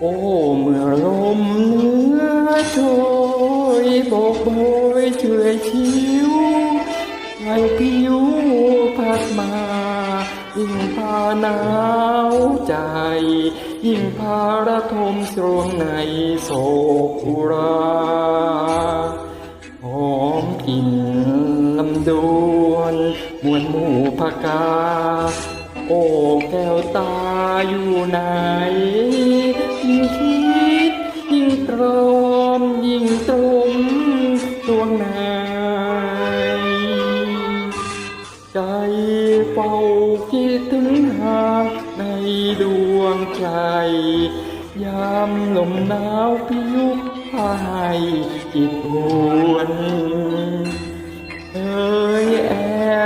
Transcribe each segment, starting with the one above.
โอ้เมื่อลมเหนื้อโชยโบกโบยเฉอยชิวให้ผิวพัดมา ยิ่งพาหนาวใจ ยิ่งพาระทมสรวงในโศกุราหอมกลิ่นลำดวนมวลหมู่พกา โอ้แก้วตาอยู่ไหน ตรมดวงในใจเฝ้าคิดถึงหากในดวงใจ ยามลมหนาวพิยุกพายจิตหวนเอ่ยแอ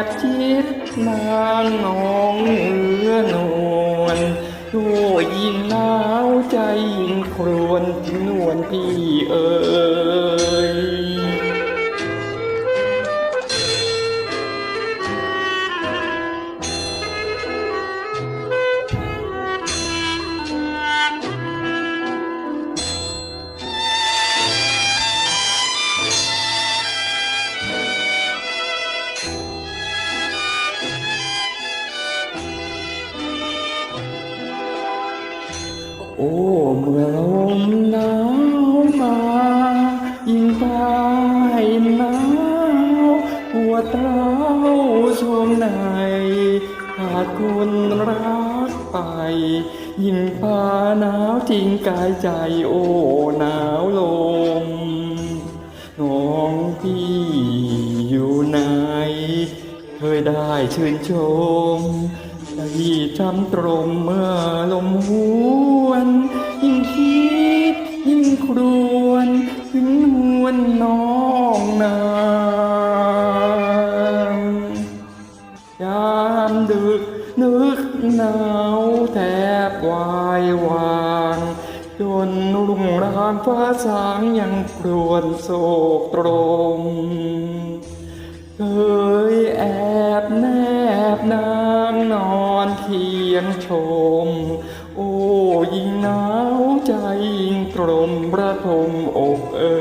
บคิดนางนองเอื้อนวลโอ้ยิ่งหนาวใจยิ่งครวนนวลพี่เอ่ย โอ้เมื่อลมหนาวมายิ่งพายหนาวหัวเท้าวช่วงไหนขาดคนรักไป ยิ่งพาหนาวทิ้งกายใจโอ้หนาวลมน้องพี่อยู่ไหนเคยได้ชื่นชม ได้ำตรมเมื่อลมหวนยิ่งคิดยิ่งครวนถึงนวลน้องนางยามดึกนึกหนาวแทบวายวางจนรุ่งรางฟ้าสางยังครวนโศกตรม เพียงชม โอ้ยิ่งหนาวใจยิ่งกรมประทมอกเอ่